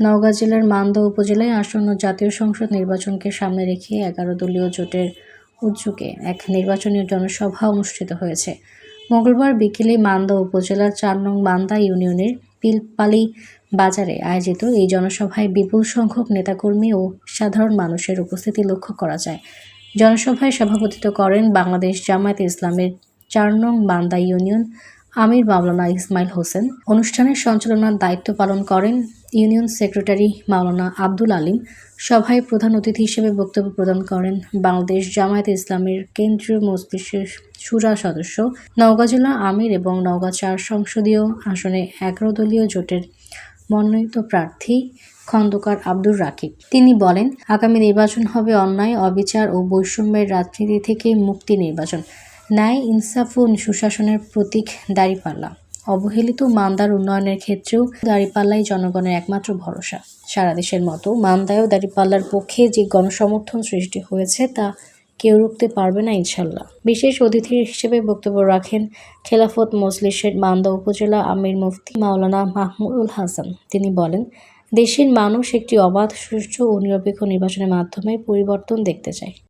নওগাঁ জেলার মান্দা উপজেলায় আসন্ন জাতীয় সংসদ নির্বাচনকে সামনে রেখে এগারো দলীয় জোটের উদ্যোগে এক নির্বাচনী জনসভা অনুষ্ঠিত হয়েছে। মঙ্গলবার বিকেলে মান্দা উপজেলার চার নং মান্দা ইউনিয়নের পিলপালি বাজারে আয়োজিত এই জনসভায় বিপুল সংখ্যক নেতাকর্মী ও সাধারণ মানুষের উপস্থিতি লক্ষ্য করা যায়। জনসভায় সভাপতিত্ব করেন বাংলাদেশ জামায়াত ইসলামের চার নং মান্দা ইউনিয়ন আমির মাওলানা ইসমাইল হোসেন। অনুষ্ঠানের সঞ্চালনার দায়িত্ব পালন করেন ইউনিয়ন সেক্রেটারি মাওলানা আব্দুল আলিম। সভায় প্রধান অতিথি হিসেবে বক্তব্য প্রদান করেন বাংলাদেশ জামায়াত ইসলামের কেন্দ্রীয় মজলিসের সুরা সদস্য। নওগাঁ জেলা আমির এবং নওগাঁ চার সংসদীয় আসনে এগারো দলীয় জোটের মনোনীত প্রার্থী খন্দকার আব্দুর রাকিব। তিনি বলেন, আগামী নির্বাচন হবে অন্যায়, অবিচার ও বৈষম্যের রাজনীতি থেকে মুক্তি নির্বাচন। ন্যায়, ইনসাফ ও সুশাসনের প্রতীক দাঁড়িপাল্লা। অবহেলিত মান্দার উন্নয়নের ক্ষেত্রেও দাঁড়িপাল্লাই জনগণের একমাত্র ভরসা। সারা দেশের মতো মান্দায়ও দাঁড়িপাল্লার পক্ষে যে গণসমর্থন সৃষ্টি হয়েছে, তা কেউ রুখতে পারবে না, ইনশাল্লাহ। বিশেষ অতিথি হিসেবে বক্তব্য রাখেন খেলাফত মজলিসের মান্দা উপজেলা আমির মুফতি মাওলানা মাহমুদুল হাসান। তিনি বলেন, দেশের মানুষ একটি অবাধ, সুষ্ঠু ও নিরপেক্ষ নির্বাচনের মাধ্যমে পরিবর্তন দেখতে চায়।